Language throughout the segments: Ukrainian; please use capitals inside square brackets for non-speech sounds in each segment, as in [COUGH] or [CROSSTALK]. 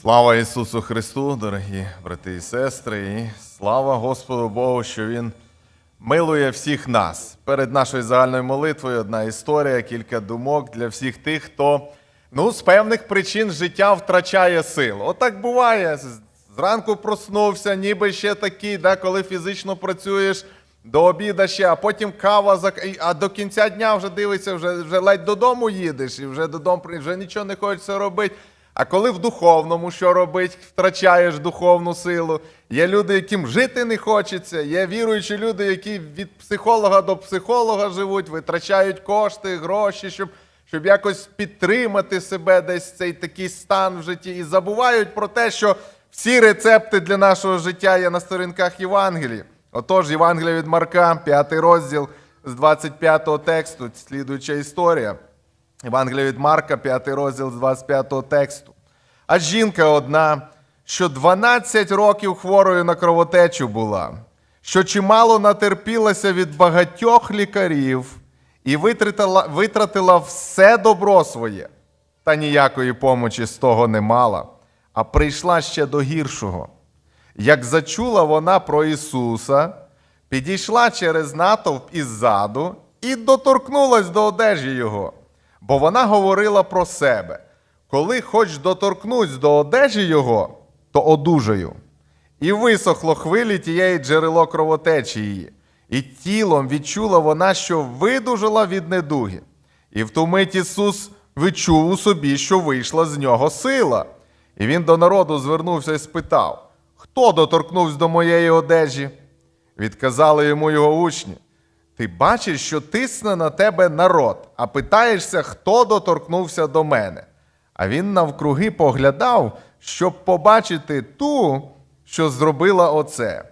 Слава Ісусу Христу, дорогі брати і сестри, і слава Господу Богу, що Він милує всіх нас. Перед нашою загальною молитвою одна історія, кілька думок для всіх тих, хто ну, з певних причин життя втрачає силу. Отак буває. Зранку проснувся, ніби ще такий, да, коли фізично працюєш до обіда ще, а потім кава, а до кінця дня вже дивишся, вже, вже ледь додому їдеш, і вже додому вже нічого не хочеться робити. А коли в духовному що робить, втрачаєш духовну силу. Є люди, яким жити не хочеться, є віруючі люди, які від психолога до психолога живуть, витрачають кошти, гроші, щоб, щоб якось підтримати себе десь цей такий стан в житті. І забувають про те, що всі рецепти для нашого життя є на сторінках Євангелії. Отож, Євангелія від Марка, п'ятий розділ з 25 тексту, слідуюча історія. Євангелія від Марка, 5 розділ з 25 тексту. А жінка одна, що 12 років хворою на кровотечу була, що чимало натерпілася від багатьох лікарів і витратила, витратила все добро своє, та ніякої помочі з того не мала, а прийшла ще до гіршого. Як зачула вона про Ісуса, підійшла через натовп іззаду і доторкнулась до одежі Його, бо вона говорила про себе: коли хоч доторкнусь до одежі Його, то одужаю. І висохло хвилі тієї джерело кровотечі її, і тілом відчула вона, що видужала від недуги. І в ту мить Ісус відчув у собі, що вийшла з нього сила. І він до народу звернувся і спитав: Хто доторкнувся до моєї одежі? Відказали йому його учні. Ти бачиш, що тисне на тебе народ, а питаєшся, хто доторкнувся до мене. А він навкруги поглядав, щоб побачити ту, що зробила оце.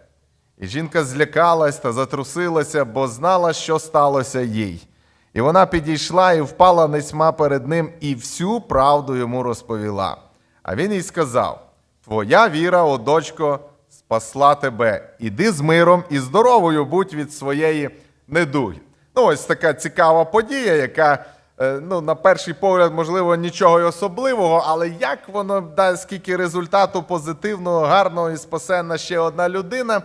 І жінка злякалась та затрусилася, бо знала, що сталося їй. І вона підійшла і впала несьма перед ним, і всю правду йому розповіла. А він їй сказав: Твоя віра, о дочко, спасла тебе. Іди з миром і здоровою будь від своєї недуги. Ну, ось така цікава подія, яка, е, ну, на перший погляд, можливо, нічого й особливого, але як воно дасть скільки результату позитивного, гарного і спасенна ще одна людина.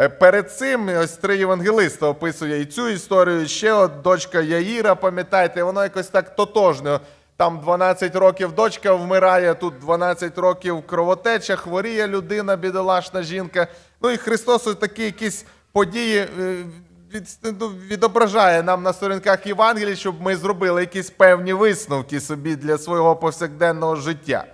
Е, Перед цим ось три євангелиста описує і цю історію. і Ще от дочка Яїра, пам'ятаєте, воно якось так тотожно. Там 12 років дочка вмирає, тут 12 років кровотеча, хворіє людина, бідолашна жінка. Ну і Христос ось такі якісь події е, відображає нам на сторінках Євангелії, щоб ми зробили якісь певні висновки собі для свого повсякденного життя.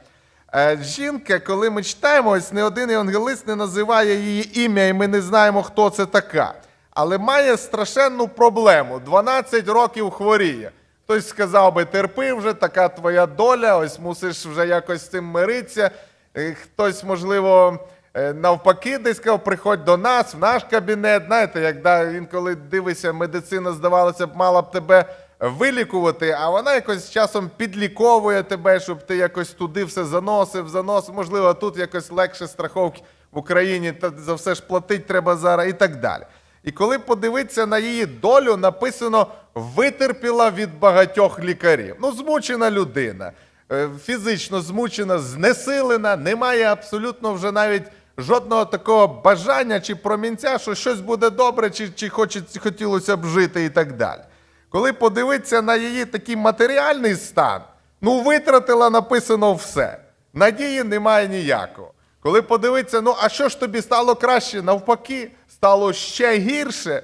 Е, Жінка, коли ми читаємо, ось не один євангелист не називає її ім'я, і ми не знаємо, хто це така. Але має страшенну проблему. 12 років хворіє. Хтось сказав би, терпи вже, така твоя доля, ось мусиш вже якось з цим миритися. Е, Хтось, можливо, навпаки, десь сказав, приходь до нас, в наш кабінет. Знаєте, як да, інколи дивишся, медицина, здавалося б, мала б тебе вилікувати, а вона якось часом підліковує тебе, щоб ти якось туди все заносив, заносив. Можливо, тут якось легше страховки в Україні, та за все ж платить треба зараз і так далі. І коли подивитися на її долю, написано витерпіла від багатьох лікарів. Ну, змучена людина, е, фізично змучена, знесилена, немає абсолютно вже навіть жодного такого бажання чи промінця, що щось буде добре, чи, чи хоче, хотілося б жити і так далі. Коли подивитися на її такий матеріальний стан, ну витратила написано все. Надії немає ніякого. Коли подивитися, ну а що ж тобі стало краще? Навпаки, стало ще гірше.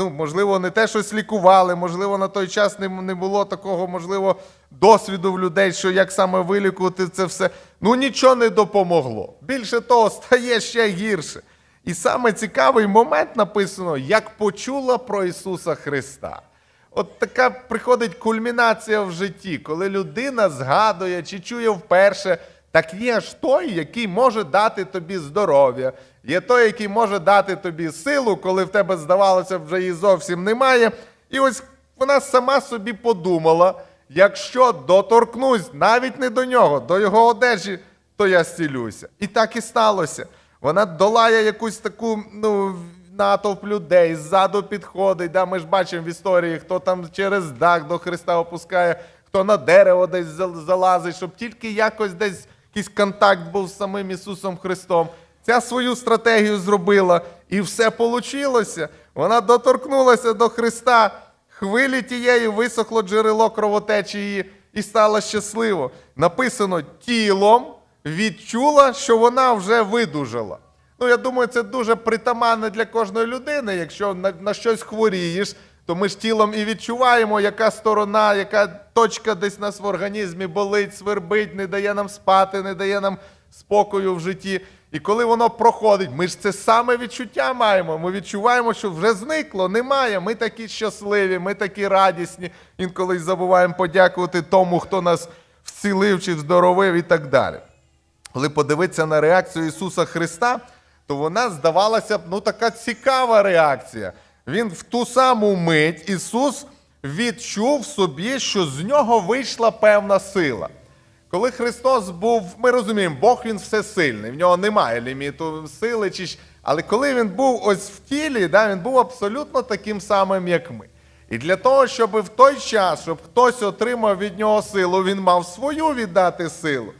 Ну, можливо, не те, щось лікували, можливо, на той час не, не було такого, можливо, досвіду в людей, що як саме вилікувати це все. Ну нічого не допомогло. Більше того, [LAUGHS] стає ще гірше. І саме цікавий момент написано, як почула про Ісуса Христа. От така приходить кульмінація в житті, коли людина згадує чи чує вперше, так є ж той, який може дати тобі здоров'я, є той, який може дати тобі силу, коли в тебе, здавалося, вже її зовсім немає. І ось вона сама собі подумала: якщо доторкнусь навіть не до нього, до його одежі, то я зцілюся. І так і сталося. Вона долає якусь таку, ну, натовп людей, ззаду підходить. Да? Ми ж бачимо в історії, хто там через дах до Христа опускає, хто на дерево десь залазить, щоб тільки якось десь якийсь контакт був з самим Ісусом Христом. Ця свою стратегію зробила, і все получилося. Вона доторкнулася до Христа, хвилі тієї висохло джерело кровотечі і стала щасливо. Написано тілом відчула, що вона вже видужала. Ну, я думаю, це дуже притаманне для кожної людини. Якщо на, на щось хворієш, то ми ж тілом і відчуваємо, яка сторона, яка точка десь нас в організмі болить, свербить, не дає нам спати, не дає нам спокою в житті. І коли воно проходить, ми ж це саме відчуття маємо. Ми відчуваємо, що вже зникло, немає. Ми такі щасливі, ми такі радісні. Інколи забуваємо подякувати тому, хто нас вцілив чи здоровив і так далі. Коли подивитися на реакцію Ісуса Христа, то вона здавалася б ну така цікава реакція. Він в ту саму мить Ісус відчув собі, що з нього вийшла певна сила. Коли Христос був, ми розуміємо, Бог він всесильний, в нього немає ліміту сили, чи але коли він був ось в тілі, да, він був абсолютно таким самим, як ми. І для того, щоб в той час, щоб хтось отримав від нього силу, він мав свою віддати силу.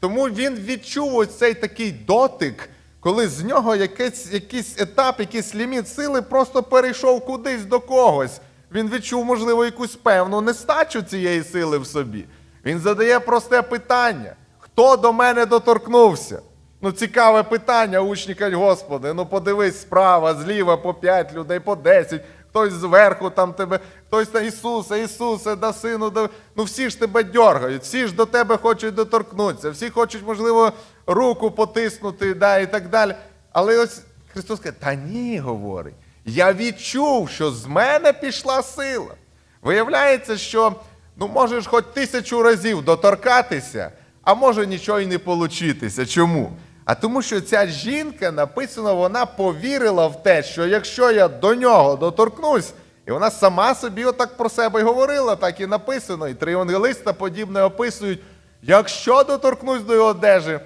Тому він відчув ось цей такий дотик, коли з нього якийсь, якийсь етап, якийсь ліміт сили просто перейшов кудись до когось. Він відчув, можливо, якусь певну нестачу цієї сили в собі. Він задає просте питання: хто до мене доторкнувся? Ну, цікаве питання, учні кажуть, Господи, ну подивись справа, зліва по п'ять людей, по десять, хтось зверху там тебе, хтось там Ісусе, Ісусе, да сину, да... ну всі ж тебе дергають, всі ж до тебе хочуть доторкнутися, всі хочуть, можливо, руку потиснути, да, і так далі. Але ось Христос каже, та ні, говорить, я відчув, що з мене пішла сила. Виявляється, що ну можеш хоч тисячу разів доторкатися, а може нічого й не получитися. Чому? А тому, що ця жінка написано, вона повірила в те, що якщо я до нього доторкнусь, і вона сама собі отак про себе й говорила, так і написано. І три євангелиста подібне описують: якщо доторкнусь до його одежі,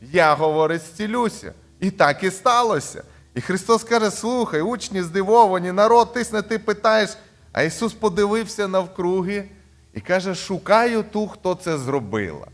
я, говорить, зцілюся. І так і сталося. І Христос каже: слухай, учні здивовані, народ тисне, ти питаєш. А Ісус подивився навкруги і каже: шукаю ту, хто це зробила.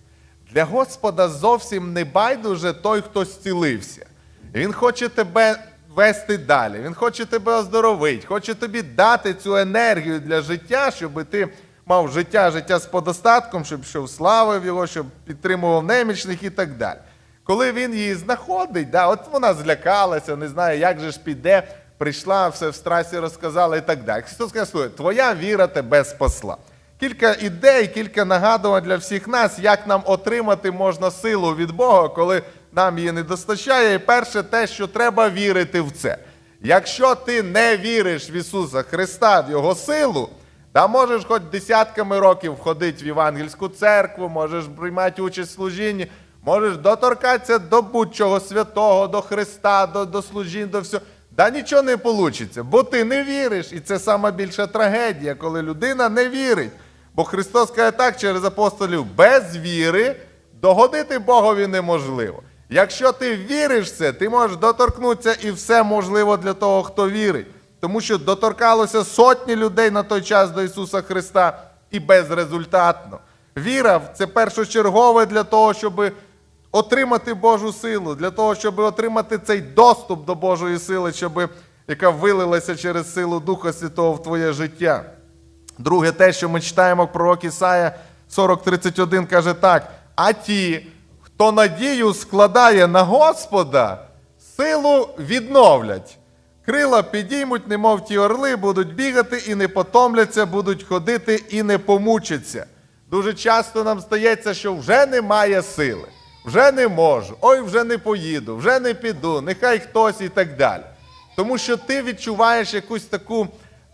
Для Господа зовсім не байдуже той, хто зцілився. Він хоче тебе вести далі, Він хоче тебе оздоровити, хоче тобі дати цю енергію для життя, щоб ти мав життя, життя з подостатком, щоб щоб славив його, щоб підтримував немічних і так далі. Коли він її знаходить, да, от вона злякалася, не знає, як же ж піде, прийшла, все в страсі розказала і так далі. Христос каже, слухай, твоя віра тебе спасла. Кілька ідей, кілька нагадувань для всіх нас, як нам отримати можна силу від Бога, коли нам її не достачає. І перше, те, що треба вірити в це. Якщо ти не віриш в Ісуса Христа, в Його силу, та можеш хоч десятками років ходити в Євангельську церкву, можеш приймати участь в служінні, можеш доторкатися до будь-чого святого, до Христа, до, до служінь, до всього. Да нічого не вийде, бо ти не віриш. І це сама більша трагедія, коли людина не вірить. Бо Христос каже так через апостолів: без віри догодити Богові неможливо. Якщо ти віриш в це, ти можеш доторкнутися і все можливо для того, хто вірить. Тому що доторкалося сотні людей на той час до Ісуса Христа і безрезультатно. Віра це першочергове для того, щоб отримати Божу силу, для того, щоб отримати цей доступ до Божої сили, щоб, яка вилилася через силу Духа Святого в твоє життя. Друге, те, що ми читаємо пророк Ісая 40.31 каже так: а ті, хто надію складає на Господа, силу відновлять. Крила підіймуть, немов ті орли, будуть бігати і не потомляться, будуть ходити і не помучаться. Дуже часто нам стається, що вже немає сили, вже не можу, ой, вже не поїду, вже не піду, нехай хтось і так далі. Тому що ти відчуваєш якусь таку,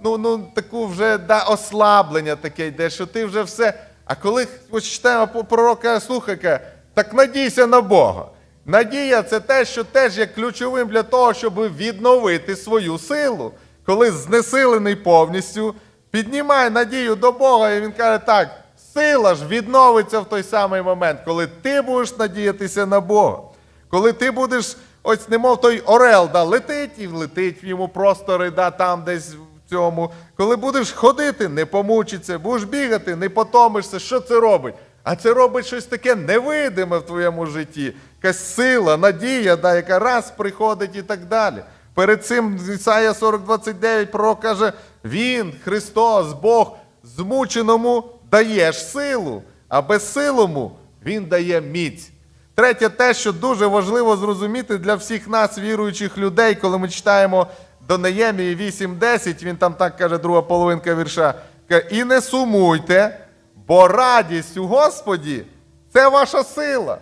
ну, ну, таку вже да, ослаблення таке йде, що ти вже все. А коли ось читаємо пророка слухай, так надійся на Бога. Надія це те, що теж є ключовим для того, щоб відновити свою силу. Коли знесилений повністю, піднімай надію до Бога, і він каже, так, сила ж відновиться в той самий момент, коли ти будеш надіятися на Бога. Коли ти будеш, ось немов той орел, да, летить і летить в йому простори, да, там десь цьому. Коли будеш ходити, не помучиться, будеш бігати, не потомишся. Що це робить? А це робить щось таке невидиме в твоєму житті. Якась сила, надія, да, яка раз приходить і так далі. Перед цим Ісая 40.29 пророк каже: Він, Христос, Бог, змученому даєш силу, а безсилому Він дає міць. Третє, те, що дуже важливо зрозуміти для всіх нас, віруючих людей, коли ми читаємо до Неємії 8.10, він там так каже, друга половинка вірша, каже, і не сумуйте, бо радість у Господі це ваша сила.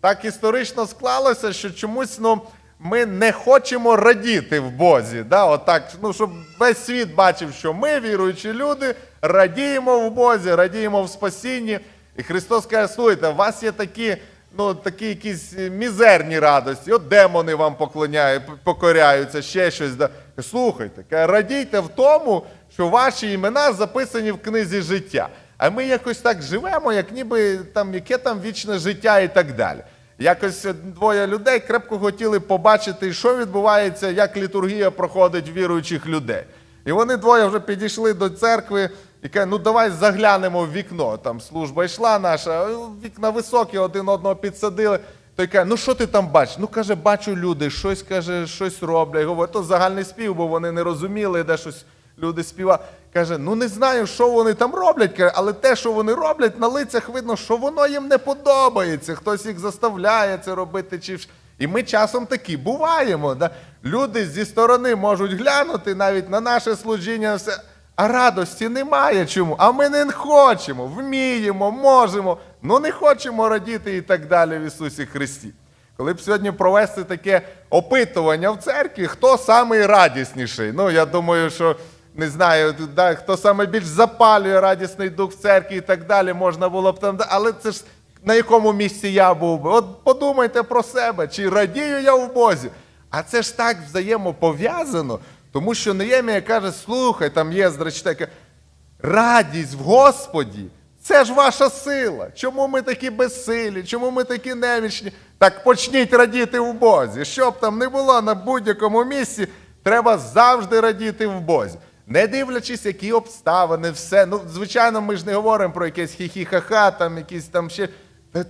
Так історично склалося, що чомусь ну, ми не хочемо радіти в Бозі. Да? Отак, ну, щоб весь світ бачив, що ми, віруючі люди, радіємо в Бозі, радіємо в спасінні. І Христос каже, слухайте, у вас є такі, ну, такі якісь мізерні радості, от демони вам поклоняють, покоряються, ще щось. Да. Слухайте, радійте в тому, що ваші імена записані в книзі життя. А ми якось так живемо, як ніби там яке там вічне життя і так далі. Якось двоє людей крепко хотіли побачити, що відбувається, як літургія проходить віруючих людей. І вони двоє вже підійшли до церкви і кажуть, ну давай заглянемо в вікно. Там служба йшла наша, вікна високі, один одного підсадили. Той каже, ну що ти там бачиш? Ну каже, бачу люди, щось каже, щось роблять. Говорить, то загальний спів, бо вони не розуміли, де щось люди співають. Каже, ну не знаю, що вони там роблять, каже, але те, що вони роблять, на лицях видно, що воно їм не подобається. Хтось їх заставляє це робити. Чи... І ми часом такі буваємо. Да? Люди зі сторони можуть глянути навіть на наше служіння, все. А радості немає чому. А ми не хочемо, вміємо, можемо, ну не хочемо радіти і так далі в Ісусі Христі. Коли б сьогодні провести таке опитування в церкві, хто самий радісніший? Ну, я думаю, що не знаю, да, хто саме більш запалює радісний дух в церкві і так далі, можна було б там. Але це ж на якому місці я був би? От подумайте про себе, чи радію я в Бозі. А це ж так взаємопов'язано, тому що Неємія каже: слухай, там є здрачте, радість в Господі. Це ж ваша сила. Чому ми такі безсилі? Чому ми такі немічні? Так почніть радіти в Бозі. Щоб там не було на будь-якому місці, треба завжди радіти в Бозі. Не дивлячись, які обставини, все. Ну, звичайно, ми ж не говоримо про якесь хі-хі-ха-ха, там якісь там ще.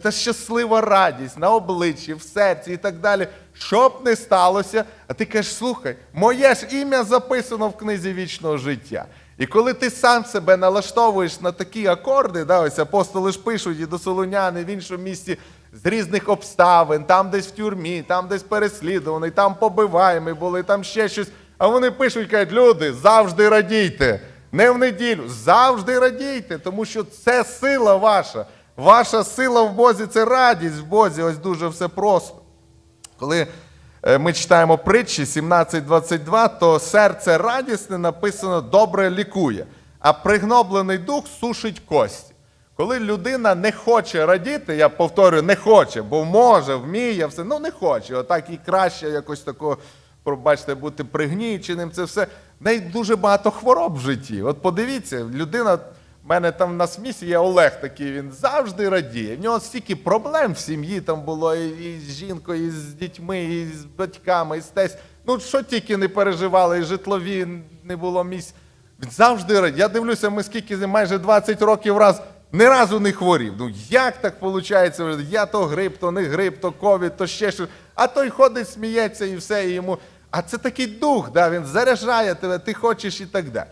Та щаслива радість на обличчі, в серці і так далі. Що б не сталося, а ти кажеш, слухай, моє ж ім'я записано в книзі вічного життя. І коли ти сам себе налаштовуєш на такі акорди, да, ось апостоли ж пишуть і до Солоняни в іншому місці з різних обставин, там десь в тюрмі, там десь переслідуваний, там побиваємо були, там ще щось. А вони пишуть, кажуть, люди, завжди радійте. Не в неділю, завжди радійте, тому що це сила ваша. Ваша сила в Бозі це радість в Бозі. Ось дуже все просто. Коли е, ми читаємо притчі 17.22, то серце радісне написано добре лікує, а пригноблений дух сушить кості. Коли людина не хоче радіти, я повторюю, не хоче, бо може, вміє, все, ну не хоче. Отак і краще якось такого, пробачте, бути пригніченим, це все. В неї дуже багато хвороб в житті. От подивіться, людина. У мене там на смісі є Олег такий, він завжди радіє. В нього стільки проблем в сім'ї там було і, з жінкою, і з дітьми, і з батьками, і з тесь. Ну, що тільки не переживали, і житлові не було місць. Він завжди радіє. Я дивлюся, ми скільки майже 20 років раз ні разу не хворів. Ну як так виходить? Я то грип, то не грип, то ковід, то ще щось. А той ходить, сміється і все, і йому. А це такий дух, да, він заряджає тебе, ти хочеш і так далі.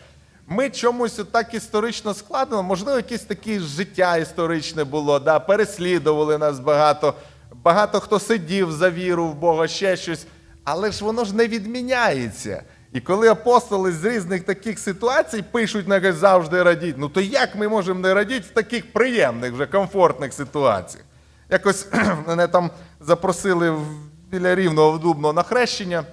Ми чомусь так історично складено, можливо, якесь таке життя історичне було, да, переслідували нас багато, багато хто сидів за віру в Бога, ще щось, але ж воно ж не відміняється. І коли апостоли з різних таких ситуацій пишуть на завжди радіть, ну то як ми можемо не радіти в таких приємних, вже комфортних ситуаціях? Якось [CLEARS THROAT] мене там запросили біля рівного в Дубно на хрещення.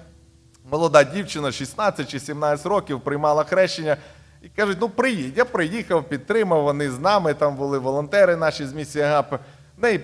Молода дівчина, 16 чи 17 років, приймала хрещення. І кажуть, ну приїдь. Я приїхав, підтримав, вони з нами, там були волонтери наші з місії Агапи. В неї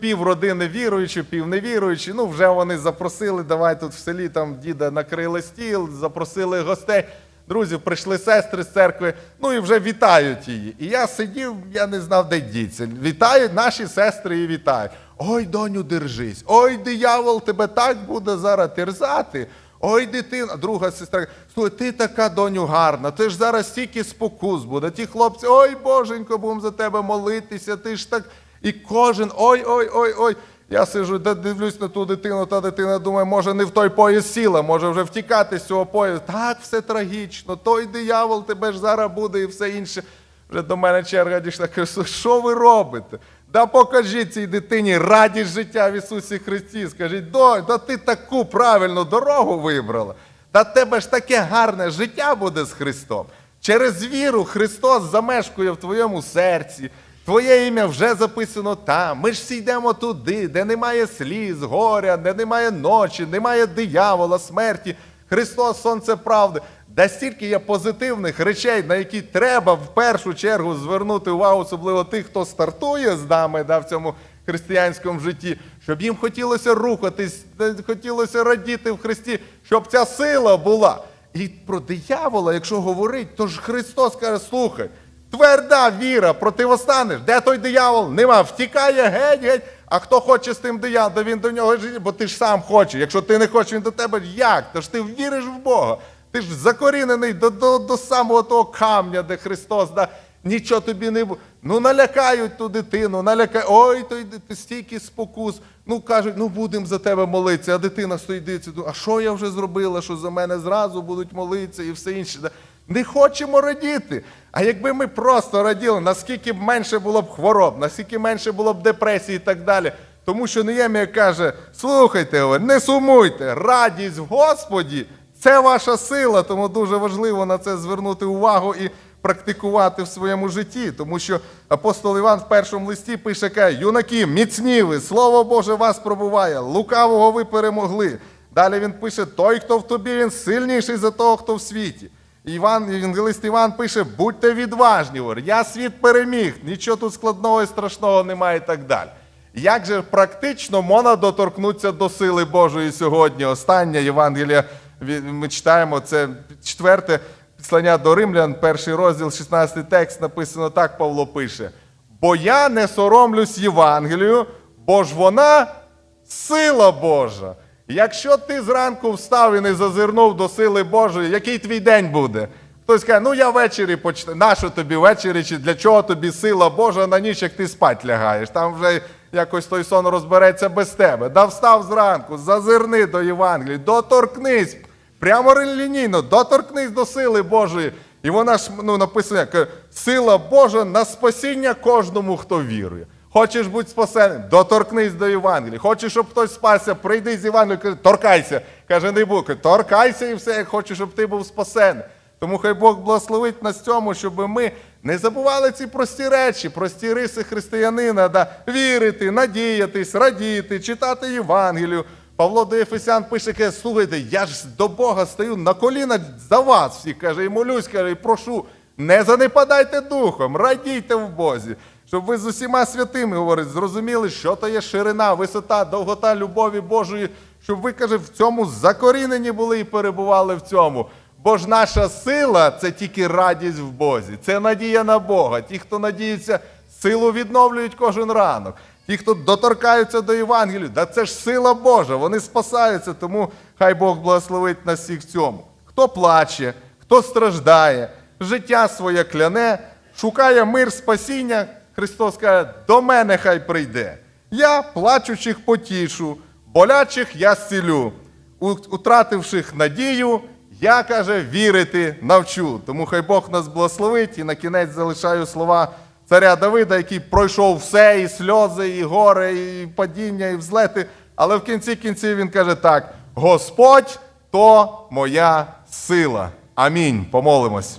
пів родини віруючі, пів невіруючі. Ну, вже вони запросили, давай тут в селі там діда накрили стіл, запросили гостей. Друзі, прийшли сестри з церкви, ну і вже вітають її. І я сидів, я не знав, де діться. Вітають наші сестри і вітають. Ой, доню, держись, ой, диявол, тебе так буде зараз терзати. Ой, дитина, друга сестра, слухай, ти така доню гарна, ти ж зараз стільки спокус буде. Ті хлопці, ой, боженько, будемо за тебе молитися, ти ж так. І кожен ой, ой, ой, ой. Я сижу, дивлюсь на ту дитину, та дитина думає, може не в той поїзд сіла, може вже втікати з цього поїзду. Так, все трагічно, той диявол тебе ж зараз буде і все інше. Вже до мене черга дійшла, кажу, що ви робите? Да покажіть цій дитині радість життя в Ісусі Христі. Скажіть, донь, да ти таку правильну дорогу вибрала. Та тебе ж таке гарне життя буде з Христом. Через віру Христос замешкує в твоєму серці. Твоє ім'я вже записано там. Ми ж всі йдемо туди, де немає сліз, горя, де немає ночі, немає диявола, смерті. Христос, сонце правди. Да стільки є позитивних речей, на які треба в першу чергу звернути увагу, особливо тих, хто стартує з нами да, в цьому християнському житті, щоб їм хотілося рухатись, е, хотілося радіти в Христі, щоб ця сила була. І про диявола, якщо говорить, то ж Христос каже: слухай, тверда віра, противостанеш. Де той диявол? Нема. Втікає геть, геть. А хто хоче з тим дияволом, він до нього жить, бо ти ж сам хочеш. Якщо ти не хочеш, він до тебе як? Тож ти віриш в Бога. Ти ж закорінений до, до, до самого того камня, де Христос. Да, Нічого тобі не буде. Ну налякають ту дитину, налякають. Ой, той ди- стільки спокус. Ну кажуть, ну будемо за тебе молитися, а дитина стоїть дивиться, а що я вже зробила, що за мене зразу будуть молитися і все інше. Да? Не хочемо радіти. А якби ми просто раділи, наскільки б менше було б хвороб, наскільки менше було б депресії і так далі. Тому що Неємія каже: слухайте, не сумуйте, радість в Господі це ваша сила, тому дуже важливо на це звернути увагу і практикувати в своєму житті. Тому що апостол Іван в першому листі пише, каже, юнаки, міцні ви, слово Боже вас пробуває, лукавого ви перемогли. Далі він пише: той, хто в тобі, він сильніший за того, хто в світі. Іван, Євангелист Іван пише: будьте відважні, я світ переміг, нічого тут складного і страшного немає і так далі. Як же практично можна доторкнутися до сили Божої сьогодні? Останнє Євангелія ми читаємо, це четверте послання до римлян, перший розділ, 16 текст, написано так, Павло пише. Бо я не соромлюсь Євангелію, бо ж вона сила Божа. Якщо ти зранку встав і не зазирнув до сили Божої, який твій день буде? Хтось каже, ну я ввечері почитаю. Нащо тобі ввечері, чи для чого тобі сила Божа на ніч, як ти спать лягаєш? Там вже якось той сон розбереться без тебе. Да встав зранку, зазирни до Євангелії, доторкнись, прямо лінійно, доторкнись до сили Божої. І вона ж ну, написано, сила Божа на спасіння кожному, хто вірує. Хочеш бути спасеним, доторкнись до Євангелія. Хочеш, щоб хтось спасся, прийди з Євангелія, каже, торкайся. Каже, не. Каже, Торкайся і все, як хочеш, щоб ти був спасений. Тому хай Бог благословить нас цьому, щоб ми не забували ці прості речі, прості риси християнина, да, вірити, надіятись, радіти, читати Євангелію. Павло до Ефесян пише, каже, слухайте, я ж до Бога стою на коліна за вас всіх, каже, і молюсь, каже, і прошу, не занепадайте духом, радійте в Бозі, щоб ви з усіма святими, говорить, зрозуміли, що то є ширина, висота, довгота любові Божої, щоб ви, каже, в цьому закорінені були і перебували в цьому. Бо ж наша сила це тільки радість в Бозі, це надія на Бога. Ті, хто надіється, силу відновлюють кожен ранок. Ті, хто доторкаються до Євангелію, да це ж сила Божа, вони спасаються, тому хай Бог благословить нас всіх в цьому. Хто плаче, хто страждає, життя своє кляне, шукає мир, спасіння, Христос каже, до мене хай прийде. Я плачучих потішу, болячих я зцілю, утративших надію, я каже, вірити навчу. Тому хай Бог нас благословить і на кінець залишаю слова царя Давида, який пройшов все, і сльози, і горе, і падіння, і взлети. Але в кінці кінців він каже так: Господь то моя сила. Амінь. Помолимось.